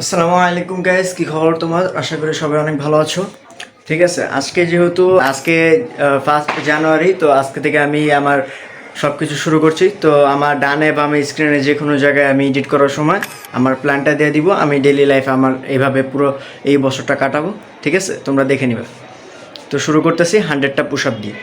আসসালামু আলাইকুম গাইস কি খবর তোমার? আশা করি সবাই অনেক ভালো আছো। ঠিক আছে, আজকে যেহেতু, আজকে ফার্স্ট জানুয়ারি তো আজকে থেকে আমি আমার সব কিছু শুরু করছি। তো আমার ডানে বা আমি স্ক্রিনে যে কোনো জায়গায় আমি এডিট করার সময় আমার প্ল্যানটা দিয়ে দিব। আমি ডেলি লাইফে আমার এইভাবে পুরো এই বছরটা কাটাবো। ঠিক আছে, তোমরা দেখে নিবে। তো শুরু করতেছি হান্ড্রেডটা পুশ আপ দিয়ে।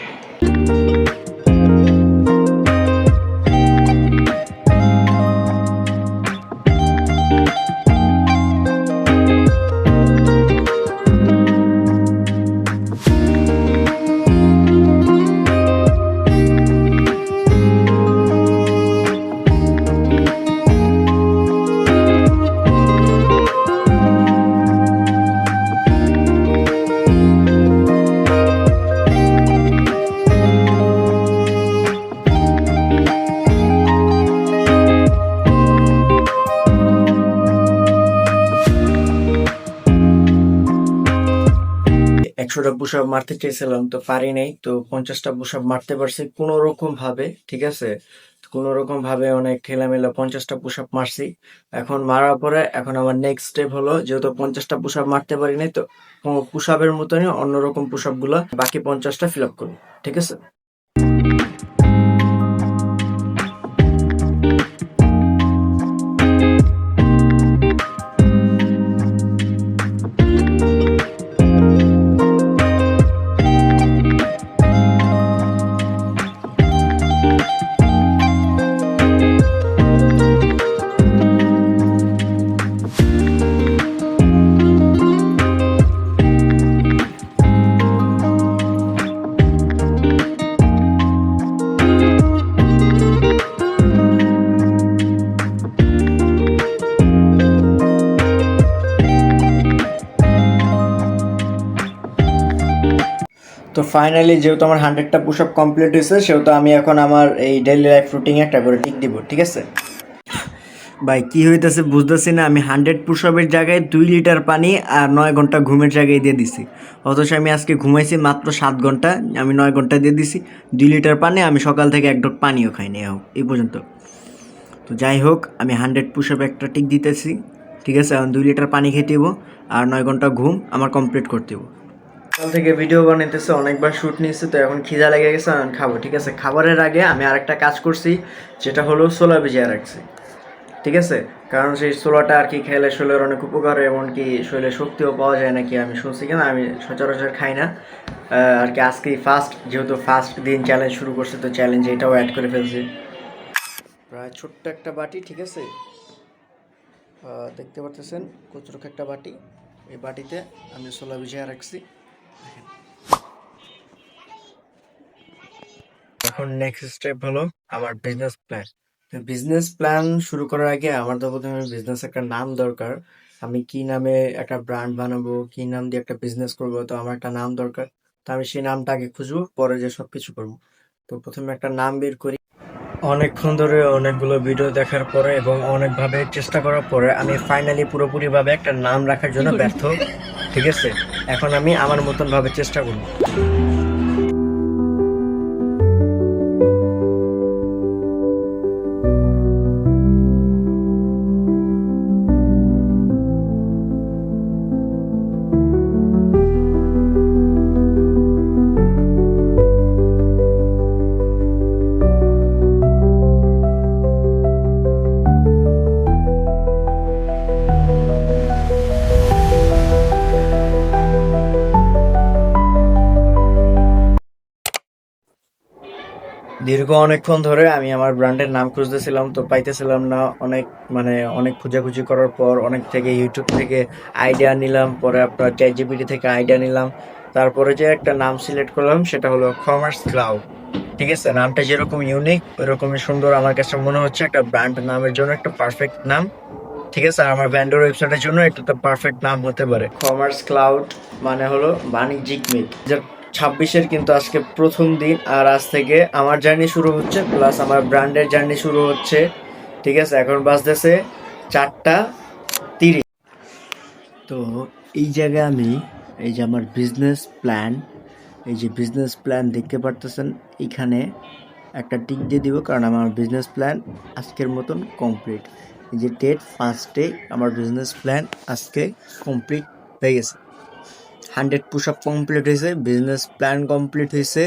একশোটা পুশ আপ মারতে চেয়েছিলাম, তো পারি নাই, তো পঞ্চাশটা পুশ আপ মারতে পারছি কোনো রকম ভাবে ঠিক আছে? কোনো রকম ভাবে অনেক ঠেলামেলা পঞ্চাশটা পুশ আপ মারছি। এখন মারার পরে, এখন আমার নেক্সট স্টেপ হলো, যেহেতু পঞ্চাশটা পুশ আপ মারতে পারিনি তো পুশ আপের মতনই অন্যরকম পুশ আপগুলো বাকি পঞ্চাশটা ফিল আপ করব, ঠিক আছে? তো ফাইনালি যেহেতু আমার হান্ড্রেডটা পুশ আপ কমপ্লিট হয়েছে, সেহেতু আমি এখন আমার এই ডেইলি লাইফ রুটিনে একটা করে টিক দিব, ঠিক আছে? ভাই, কী হইতেছে বুঝতেছি না, আমি হান্ড্রেড পুশ আপের জায়গায় দুই লিটার পানি আর নয় ঘণ্টা ঘুমের জায়গায় দিয়ে দিছি। অথচ আমি আজকে ঘুমাইছি মাত্র সাত ঘণ্টা, আমি নয় ঘণ্টা দিয়ে দিছি, দুই লিটার পানি, আমি সকাল থেকে এক ডোক পানিও খাইনি হোক এই পর্যন্ত। তো যাই হোক, আমি হান্ড্রেড পুশ আপ একটা টিক দিতেছি, ঠিক আছে? এখন দুই লিটার পানি খেতে আর নয় ঘণ্টা ঘুম আমার কমপ্লিট করতে সকাল থেকে ভিডিও বানাইতেছে, অনেকবার শ্যুট নিয়েছে, তো এখন খিদা লেগে গেছে, আমি খাব, ঠিক আছে? খাবারের আগে আমি আরেকটা কাজ করছি, যেটা হলো সোলা ভিজিয়ে রাখছি, ঠিক আছে? কারণ সেই সোলাটা আর কি খেলে শরীরের অনেক উপকার এমনকি শরীরে শক্তিও পাওয়া যায় নাকি, আমি শুনছি কিনা, আমি সচরাচর খাই না। আর কি আজকে ফার্স্ট যেহেতু ফার্স্ট দিন চ্যালেঞ্জ শুরু করছে, তো চ্যালেঞ্জ এটাও অ্যাড করে ফেলছি। প্রায় ছোট্ট একটা বাটি, ঠিক আছে? দেখতে পারতেছেন কচুরক একটা বাটি? এই বাটিতে আমি সোলা ভিজিয়ে রাখছি। এখন নেক্সট স্টেপ হলো আমার বিজনেস প্ল্যান বিজনেস প্ল্যান শুরু করার আগে আমার তো প্রথমে বিজনেস একটা নাম দরকার। আমি কি নামে একটা ব্র্যান্ড বানাবো, কি নাম দিয়ে একটা বিজনেস করব, তো আমার একটা নাম দরকার। তো আমি সেই নামটা আগে খুঁজবো, পরে যে সব কিছু করব। তো প্রথমে একটা নাম বের করি। অনেকক্ষণ ধরে অনেকগুলো ভিডিও দেখার পরে এবং অনেকভাবে চেষ্টা করার পরে আমি ফাইনালি পুরোপুরিভাবে একটা নাম রাখার জন্য ব্যর্থ, ঠিক আছে? এখন আমি আমার মতনভাবে চেষ্টা করব। দীর্ঘ অনেকক্ষণ ধরে আমি আমার ব্র্যান্ডের নাম খুঁজতেছিলাম, তো পাইতেছিলাম না। অনেক মানে অনেক খোঁজাখুঁজি করার পর অনেক থেকে ইউটিউব থেকে আইডিয়া নিলাম, পরে আপনার চ্যাট থেকে আইডিয়া নিলাম। তারপরে যে একটা নাম সিলেক্ট করলাম, সেটা হলো কমার্স ক্লাউড ঠিক আছে? নামটা যেরকম ইউনিক ওইরকমই সুন্দর। আমার কাছে মনে হচ্ছে একটা ব্র্যান্ড নামের জন্য একটা পারফেক্ট নাম। ঠিক আছে? আমার ব্র্যান্ডের ওয়েবসাইটের জন্য একটা তো পারফেক্ট নাম হতে পারে। কমার্স ক্লাউড মানে হলো বাণিজ্যিক মিট ছাব্বিশের কিন্তু আজকে প্রথম দিন, আর আজ থেকে আমার জার্নি শুরু হচ্ছে, প্লাস আমার ব্র্যান্ডের জার্নি শুরু হচ্ছে। ঠিক আছে, এখন বাজতেছে চারটা তিরিশ। তো এই জায়গায় আমি এই যে আমার বিজনেস প্ল্যান এই যে বিজনেস প্ল্যান দেখতে পারতেছেন এখানে একটা টিক দিয়ে দিব, কারণ আমার বিজনেস প্ল্যান আজকের মতন কমপ্লিট এই যে ডেট ফার্স্টে আমার বিজনেস প্ল্যান আজকে কমপ্লিট হয়ে গেছে। হান্ড্রেড পুশ আপ কমপ্লিট হয়েছে, বিজনেস প্ল্যান কমপ্লিট হয়েছে,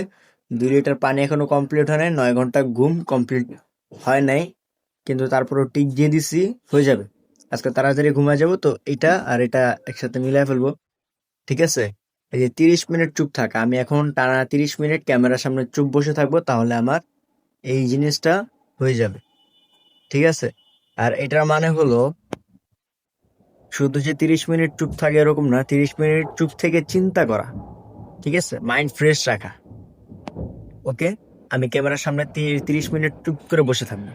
দুই লিটার পানি এখনও কমপ্লিট হয় নাই, নয় ঘণ্টা ঘুম কমপ্লিট হয় নাই, কিন্তু তারপরও টিক দিয়ে দিছি, হয়ে যাবে। আজকে তাড়াতাড়ি ঘুমা যাব, তো এটা আর এটা একসাথে মিলাই ফেলব, ঠিক আছে? এই যে তিরিশ মিনিট চুপ থাকা, আমি এখন টানা তিরিশ মিনিট ক্যামেরার সামনে চুপ বসে থাকব, তাহলে আমার এই জিনিসটা হয়ে যাবে, ঠিক আছে? আর এটার মানে হলো শুধু যে তিরিশ মিনিট চুপ থাকে এরকম না, তিরিশ মিনিট চুপ থেকে চিন্তা করা। ঠিক আছে? মাইন্ড ফ্রেশ রাখা। ওকে আমি ক্যামেরার সামনে তিরিশ মিনিট চুপ করে বসে থাকব।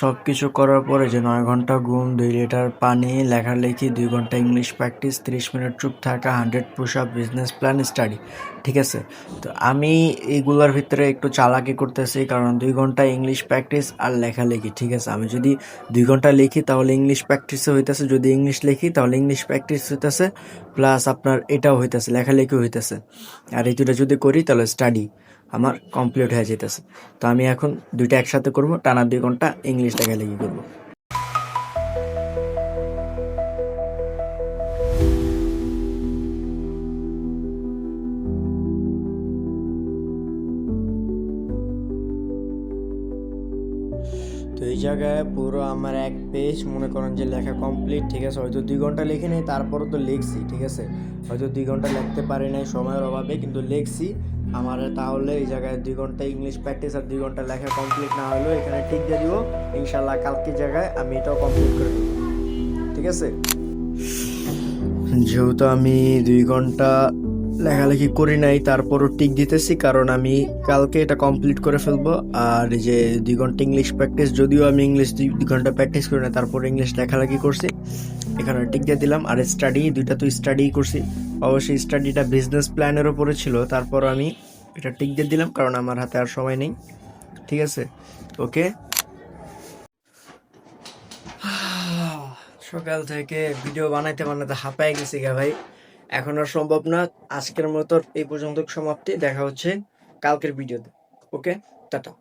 সব কিছু করার পরে যে নয় ঘণ্টা ঘুম, দুই লিটার পানি, লেখালেখি, দুই ঘণ্টা ইংলিশ প্র্যাকটিস তিরিশ মিনিট চুপ থাকা hundred push up business plan study ঠিক আছে? তো আমি এইগুলোর ভিতরে একটু চালাকি করতেছি, কারণ দুই ঘণ্টা ইংলিশ প্র্যাকটিস আর লেখালেখি, ঠিক আছে? আমি যদি দুই ঘণ্টা লিখি তাহলে ইংলিশ প্র্যাকটিসও হইতেছে, যদি ইংলিশ লিখি তাহলে ইংলিশ প্র্যাকটিস হইতেছে। প্লাস আপনার এটাও হইতেছে লেখালেখি হইতেছে। আর এই দুটা যদি করি, তাহলে স্টাডি আমার কমপ্লিট হয়ে যেতেছে তো আমি এখন দুইটা একসাথে করব, টানা দুই ঘণ্টা ইংলিশ লেখালেখি করব? তো এই জায়গায় পুরো আমার এক পেজ মনে করেন যে লেখা কমপ্লিট ঠিক আছে? হয়তো দুই ঘণ্টা লিখে নেই, তারপরও তো লিখছি, ঠিক আছে? হয়তো দুই ঘণ্টা লিখতে পারি নাই, সময়ের অভাবে, কিন্তু লিখছি। আমার তাহলে এই জায়গায় দুই ঘণ্টা ইংলিশ প্র্যাকটিস আর দুই ঘণ্টা লেখা কমপ্লিট না হলেও এখানে ঠিক দিয়ে দিব। ইনশাল্লাহ কালকে জায়গায় আমি এটাও কমপ্লিট করে ঠিক আছে? যেহেতু আমি দুই ঘণ্টা লেখালেখি করি নাই, তারপরও টিক দিতেছি, কারণ আমি কালকে এটা কমপ্লিট করে ফেলব। আর যে দুই ঘণ্টা ইংলিশ প্র্যাকটিস যদিও আমি ইংলিশ দুই ঘণ্টা প্র্যাকটিস করি না তারপর ইংলিশ লেখালেখি করছি। এখানে টিক দিয়ে দিলাম, আর স্টাডি দুইটা তো স্টাডি করছি। অবশ্যই স্টাডিটা বিজনেস প্ল্যানের ওপরে ছিল তারপর আমি এটা টিক দিয়ে দিলাম, কারণ আমার হাতে আর সময় নেই। ঠিক আছে? ওকে সকাল থেকে ভিডিও বানাইতে বানাইতে হাঁপায় গেছি গা ভাই। এখন আর সম্ভব না। আজকের মতো এই পর্যন্ত সমাপ্তি। দেখা হচ্ছে কালকের ভিডিওতে। ওকে? টাটা।